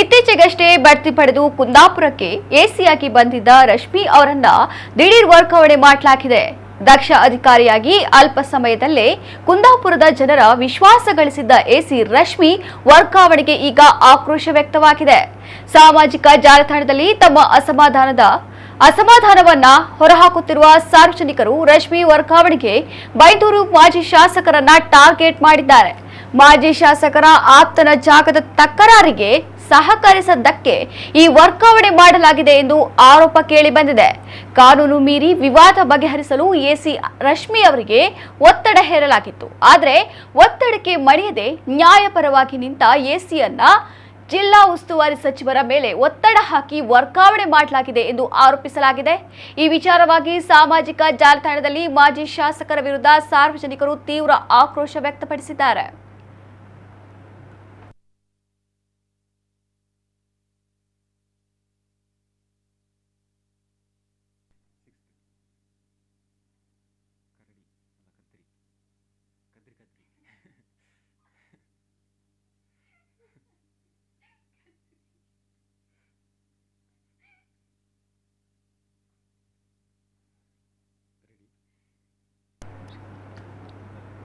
ಇತ್ತೀಚೆಗಷ್ಟೇ ಬಡ್ತಿ ಪಡೆದು ಕುಂದಾಪುರಕ್ಕೆ ಎಸಿಯಾಗಿ ಬಂದಿದ್ದ ರಶ್ಮಿ ಅವರನ್ನ ದಿಢೀರ್ ವರ್ಗಾವಣೆ ಮಾಡಲಾಗಿದೆ. ದಕ್ಷ ಅಧಿಕಾರಿಯಾಗಿ ಅಲ್ಪ ಸಮಯದಲ್ಲೇ ಕುಂದಾಪುರದ ಜನರ ವಿಶ್ವಾಸ ಗಳಿಸಿದ್ದ ಎಸಿ ರಶ್ಮಿ ವರ್ಗಾವಣೆಗೆ ಈಗ ಆಕ್ರೋಶ ವ್ಯಕ್ತವಾಗಿದೆ. ಸಾಮಾಜಿಕ ಜಾಲತಾಣದಲ್ಲಿ ತಮ್ಮ ಅಸಮಾಧಾನದ ಅಸಮಾಧಾನವನ್ನ ಹೊರಹಾಕುತ್ತಿರುವ ಸಾರ್ವಜನಿಕರು ರಶ್ಮಿ ವರ್ಗಾವಣೆಗೆ ಬೈದೂರು ಮಾಜಿ ಶಾಸಕರನ್ನ ಟಾರ್ಗೆಟ್ ಮಾಡಿದ್ದಾರೆ. ಮಾಜಿ ಶಾಸಕರ ಆಪ್ತನ ಜಾಗದ ತಕರಾರಿಗೆ ಸಹಕರಿಸದ್ದಕ್ಕೆ ಈ ವರ್ಗಾವಣೆ ಮಾಡಲಾಗಿದೆ ಎಂದು ಆರೋಪ ಕೇಳಿ ಬಂದಿದೆ. ಕಾನೂನು ಮೀರಿ ವಿವಾದ ಬಗೆಹರಿಸಲು ಎಸಿ ರಶ್ಮಿ ಅವರಿಗೆ ಒತ್ತಡ ಹೇರಲಾಗಿತ್ತು. ಆದರೆ ಒತ್ತಡಕ್ಕೆ ಮಣಿಯದೆ ನ್ಯಾಯಪರವಾಗಿ ನಿಂತ ಎಸಿಯನ್ನ ಜಿಲ್ಲಾ ಉಸ್ತುವಾರಿ ಸಚಿವರ ಮೇಲೆ ಒತ್ತಡ ಹಾಕಿ ವರ್ಗಾವಣೆ ಮಾಡಲಾಗಿದೆ ಎಂದು ಆರೋಪಿಸಲಾಗಿದೆ. ಈ ವಿಚಾರವಾಗಿ ಸಾಮಾಜಿಕ ಜಾಲತಾಣದಲ್ಲಿ ಮಾಜಿ ಶಾಸಕರ ವಿರುದ್ಧ ಸಾರ್ವಜನಿಕರು ತೀವ್ರ ಆಕ್ರೋಶ ವ್ಯಕ್ತಪಡಿಸಿದ್ದಾರೆ.